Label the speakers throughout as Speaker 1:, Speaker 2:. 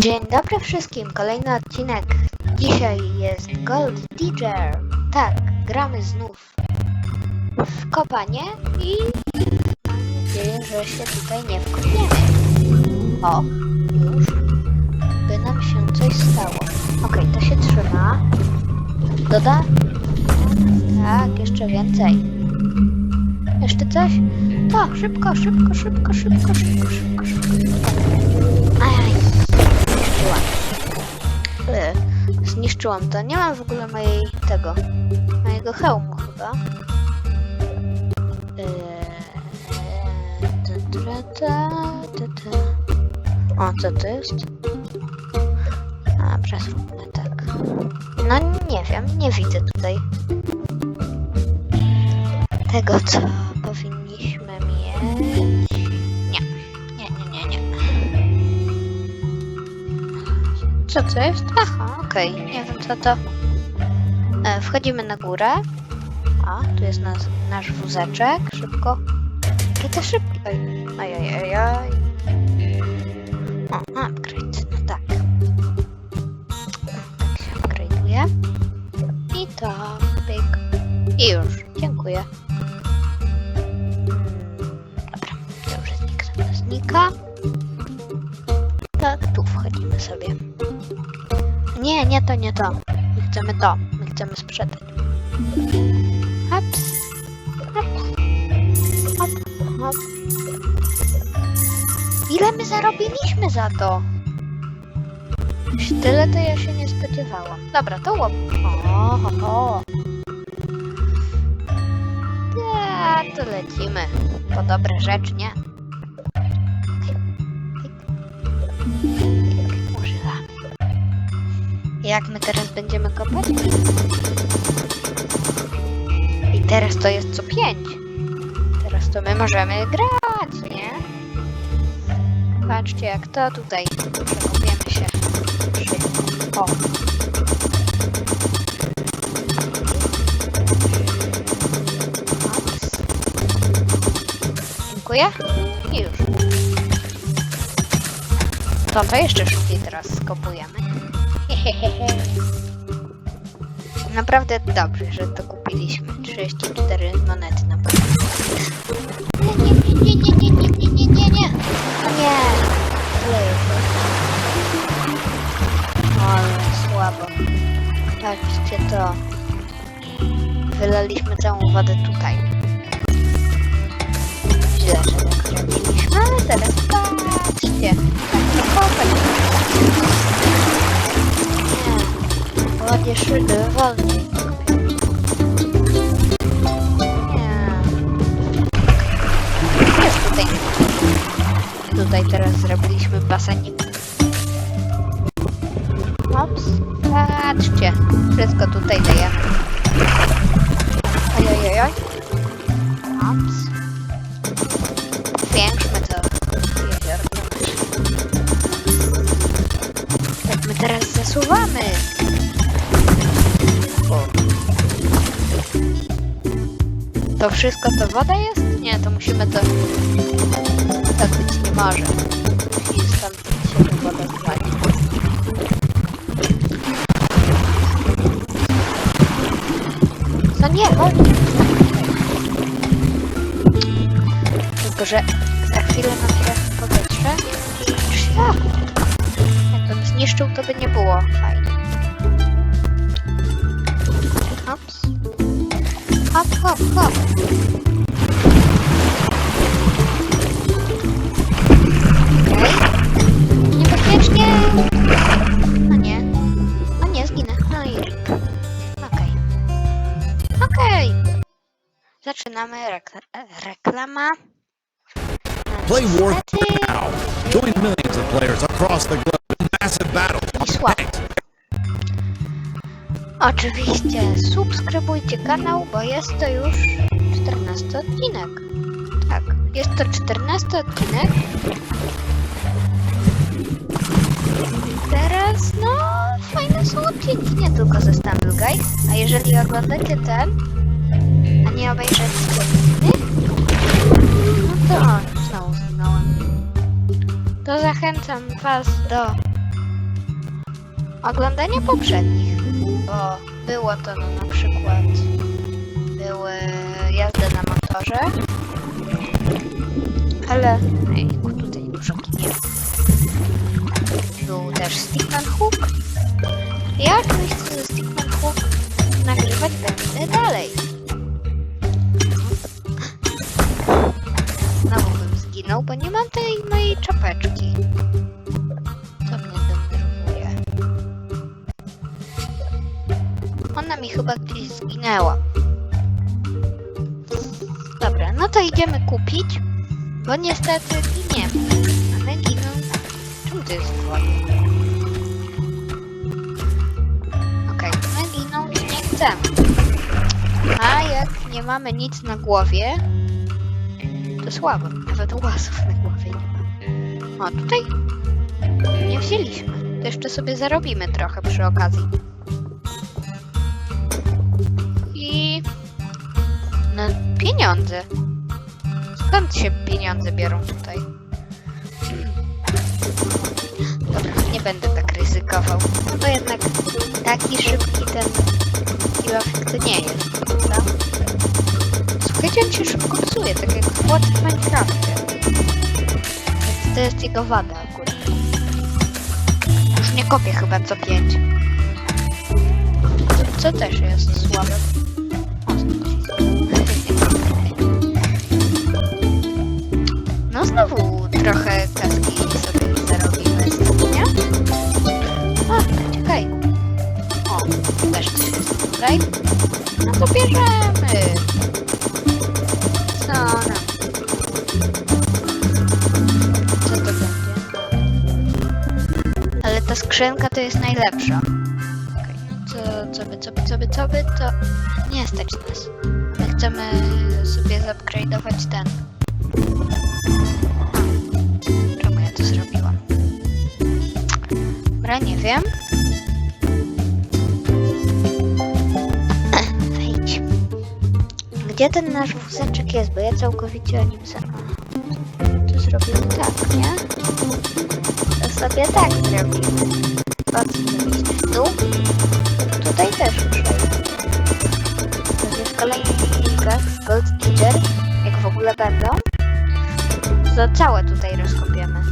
Speaker 1: Dzień dobry wszystkim, kolejny odcinek. Dzisiaj jest Gold Digger. Tak, gramy znów w kopanie i mam nadzieję, że się tutaj nie wkopniemy. O, już by nam się coś stało. Okej, to się trzyma. Doda? Tak, jeszcze więcej. Jeszcze coś? To, szybko, szybko, szybko, szybko, szybko, szybko, szybko. E, Zniszczyłam to. Nie mam w ogóle mojej tego. Mojego hełmu chyba. E, ta. O, co to jest? Dobra, zróbmy tak. No nie wiem, nie widzę tutaj tego, co powinniśmy mieć. Co to jest? Aha, okej, nie wiem co to. E, wchodzimy na górę. A, tu jest nas, nasz wózeczek. Szybko. I to oj, oj. O, upgrade. No tak. Tak się upgrade'uje. I to, pyk. I już. Dziękuję. Dobra, to już znika. Znika. Tak, tu wchodzimy sobie. Nie, nie to, nie to. My chcemy to. My chcemy sprzedać. Hops. Hop, hop. Ile my zarobiliśmy za to? Tyle to ja się nie spodziewałam. Dobra, to łop. O, ho, ho. Ja, to lecimy. Po dobre rzeczy, nie? Jak my teraz będziemy kopać? I teraz to jest co pięć. Teraz to my możemy grać, nie? Patrzcie jak to tutaj. Przekopiemy się. O. Dziękuję. I już. To to jeszcze szybciej teraz skopujemy. Naprawdę dobrze, że to kupiliśmy. 34 monety na pewno. Nie, nie, nie, nie, nie, nie, nie, nie, nie, nie. O nie. Leję się. Ale słabo. Patrzcie to. Wylaliśmy całą wodę tutaj. Źle, że tak zrobiliśmy, ale teraz patrzcie. Tak to kopać. Nie. Ładnie szyby, wolniej. Nie. Jest tutaj. Tutaj teraz zrobiliśmy basenik. Ops. Patrzcie. Wszystko tutaj dajemy. Oj, oj, oj, oj. Ops. Zwiększmy to jeziorko. Tak my teraz zasuwamy. To wszystko to woda jest? Nie, to musimy to... Tak być nie może. Musi stamtąd się woda zwać. No nie, chodź. Tylko, że za chwilę nam trafi powietrze. Szlak. Jakbym zniszczył, to by nie było fajnie. Hop, hop, hop. Okej. Niebezpiecznie. No nie. No nie, zginę. No i. Okej. Okej. Zaczynamy rekla reklama.
Speaker 2: Play War now. Join millions of players across the globe in massive battles.
Speaker 1: I słabo. Oczywiście subskrybujcie kanał, bo jest to już 14 odcinek. Tak, jest to 14 odcinek. Teraz, no, fajne są odcinki, nie tylko ze Stumble. A jeżeli oglądacie ten, a nie obejrzycie inny, no to znowu zginąłem. To zachęcam Was do oglądania poprzednich, bo było to no, na przykład były jazdy na motorze, ale ejku, tutaj dużo ginie. Był też Stickman Hook. Ja oczywiście ze Stickman Hook nagrywać będę dalej. Znowu bym zginął, bo nie mam tej mojej czapeczki. Ona mi chyba gdzieś zginęła. Dobra, no to idziemy kupić, bo niestety giniemy. Ale giną... Czemu to jest woda? Okej, my ginąć nie chcemy. A jak nie mamy nic na głowie, to słabo. Nawet łasów na głowie nie ma. O, tutaj nie wzięliśmy. To jeszcze sobie zarobimy trochę przy okazji. No, pieniądze. Skąd się pieniądze biorą tutaj? Dobra, nie będę tak ryzykował. No bo jednak taki szybki ten kilofik to nie jest, prawda? Słuchajcie, on się szybko psuje, tak jak płot w Minecrafcie. Więc to jest jego wada akurat. Już nie kopię chyba co pięć. Co też jest słabe. No znowu trochę kaski sobie zarobimy z tego, nie? A, czekaj. O, też coś jest tutaj. No to bierzemy. Co nam? Co to będzie? Ale ta skrzynka to jest najlepsza. Okej, no co, co by, co by, co by, co by, to nie stać nas. My chcemy sobie zupgrade'ować ten. Dobra, nie wiem. Wejdź. Gdzie ten nasz wózeczek jest? Bo ja całkowicie o nim za... To zrobimy tak, nie? To sobie tak zrobimy. Po co iść? Tu? Tutaj też muszę w kolejnych filmikach Gold Teacher, jak w ogóle będą, to całe tutaj rozkopiemy.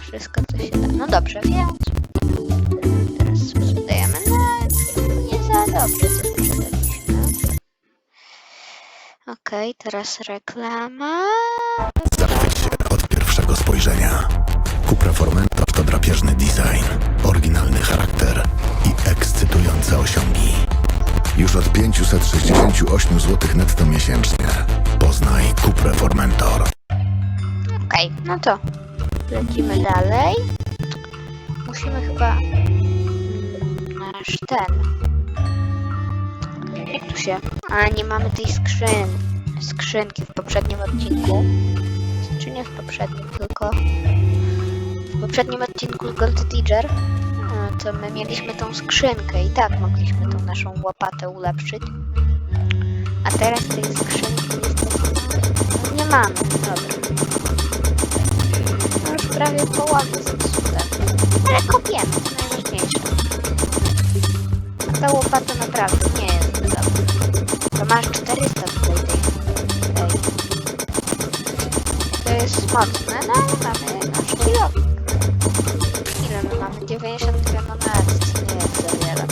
Speaker 1: Wszystko, co się da. No dobrze, więc Okej, teraz reklama.
Speaker 3: Zachwyć się od pierwszego spojrzenia. Cupra Formentor to drapieżny design, oryginalny charakter i ekscytujące osiągi. Już od 568 zł netto miesięcznie. Poznaj Cupra Formentor.
Speaker 1: Okej, no to lecimy dalej. Musimy chyba nasz ten. Jak tu się. A nie mamy tej skrzyn. Skrzynki w poprzednim odcinku. Czy nie w poprzednim, tylko w poprzednim odcinku Gold Teacher. To my mieliśmy tą skrzynkę i tak mogliśmy tą naszą łopatę ulepszyć. A teraz tej skrzynki nie mamy. Dobra. Już prawie połowy zepsute. Ale kopiemy, to najważniejsze. A ta łopata naprawdę nie jest. To masz 400 tutaj tej. tej. To jest mocne, no ale mamy nasz kilowik. Ile my mamy? 92 monety, co nie jest za wiele.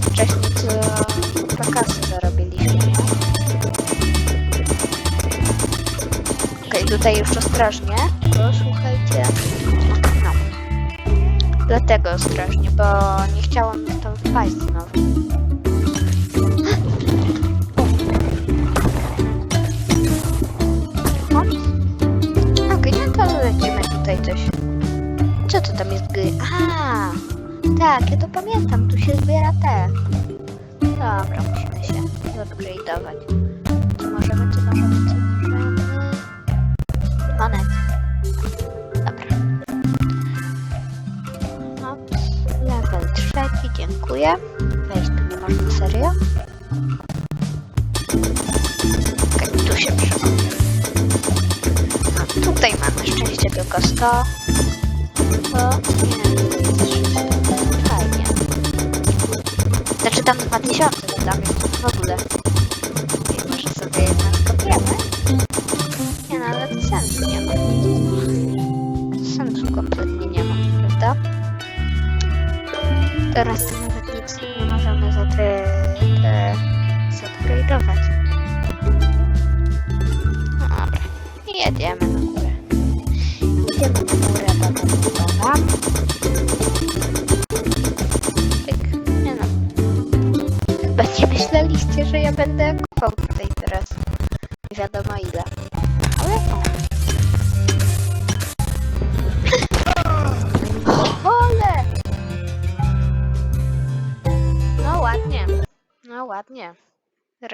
Speaker 1: Wcześniej co kupę kasy zarobiliśmy. Okej, tutaj już ostrożnie, bo słuchajcie, no. Dlatego ostrożnie, bo nie chciałam tam wpaść znowu. Co to tam jest gry? Aha! Tak, ja to pamiętam, tu się zbiera te. Dobra, musimy się upgrade'ować. Co możemy, co możemy, co możemy? Monet. Dobra. Ops, level trzeci, dziękuję. Wejść tu nie można, serio? No, szczęście tylko 100. To nie, fajnie. Znaczy tam 2000 dodamy w ogóle. I może sobie jednak kopiemy? Nie no, ale sensu nie ma. Sensu kompletnie nie ma, prawda? Teraz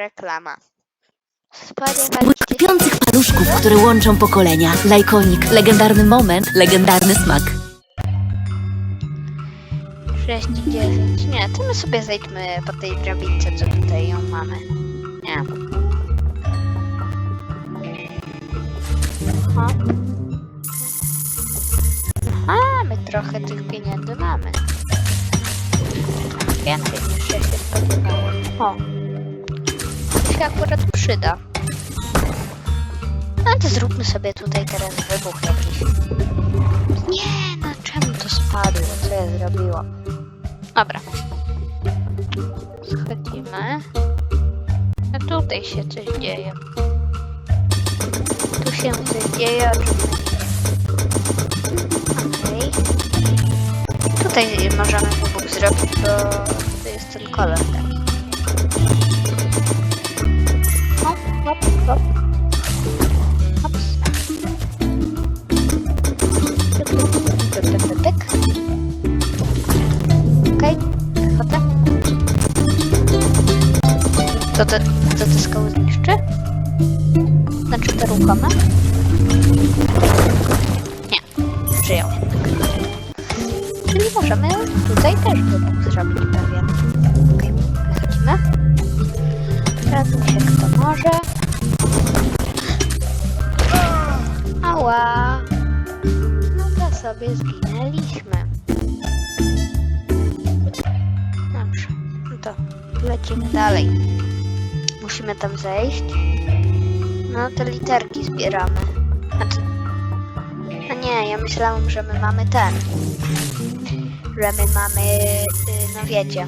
Speaker 1: Reklama. Się
Speaker 4: Łypiących paluszków, które łączą pokolenia. Lajkonik, legendarny moment, legendarny smak.
Speaker 1: 6 i 9. Nie, to my sobie zejdźmy po tej drabince, co tutaj ją mamy. Nie. Aha. Aha, my trochę tych pieniędzy mamy. Więcej niż ja się spodziewałem. O. Się akurat przyda. No to zróbmy sobie tutaj teraz wybuch jakiś. Nie, no czemu to spadło? Co ja zrobiłam? Dobra. Schodzimy. A tutaj się coś dzieje. Tu się coś dzieje, oczywiście. Okej. Tutaj możemy wybuch zrobić, bo to jest ten kolor taki. Hop, hop, hop. Hops. Pyk, pyk, pyk, pyk, pyk. Okej, wychodzę. To te, to te skały zniszczy? Znaczy te ruchome? Nie, żyją jednak. Czyli możemy tutaj też wybuch zrobić pewien. Okej, wychodzimy. Radźmy się kto może. Sobie zginęliśmy. Dobrze, no to lecimy dalej. Musimy tam zejść. No te literki zbieramy. A, ty... A nie, ja myślałam, że my mamy ten. Że my mamy, y, no wiecie.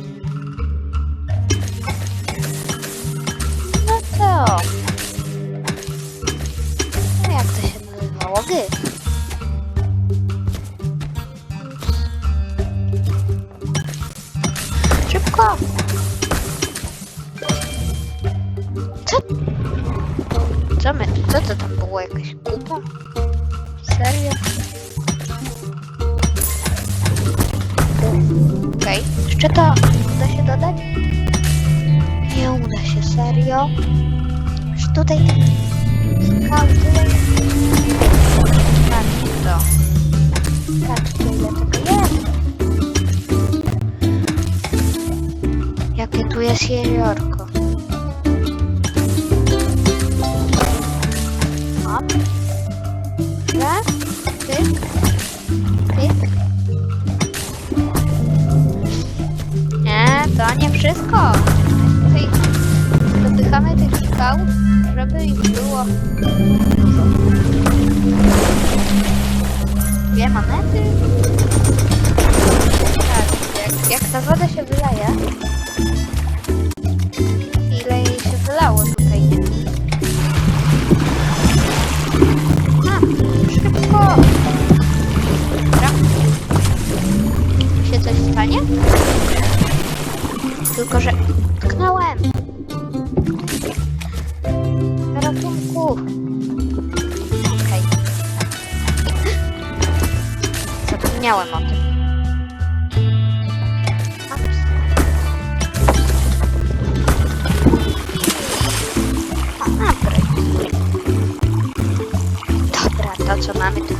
Speaker 1: No to. No jak to się nazywało? Gy. Jeziorko. Hop. Raz, pyk, pyk. Nie, to nie wszystko. Tutaj dopychamy tych skał, żeby ich było dużo. Dwie monety. Tak, jak, jak ta woda się wyleje, Tylko, że tknąłem! Ratunku! Okej. Zapomniałem o tym. Dobra, to co mamy tu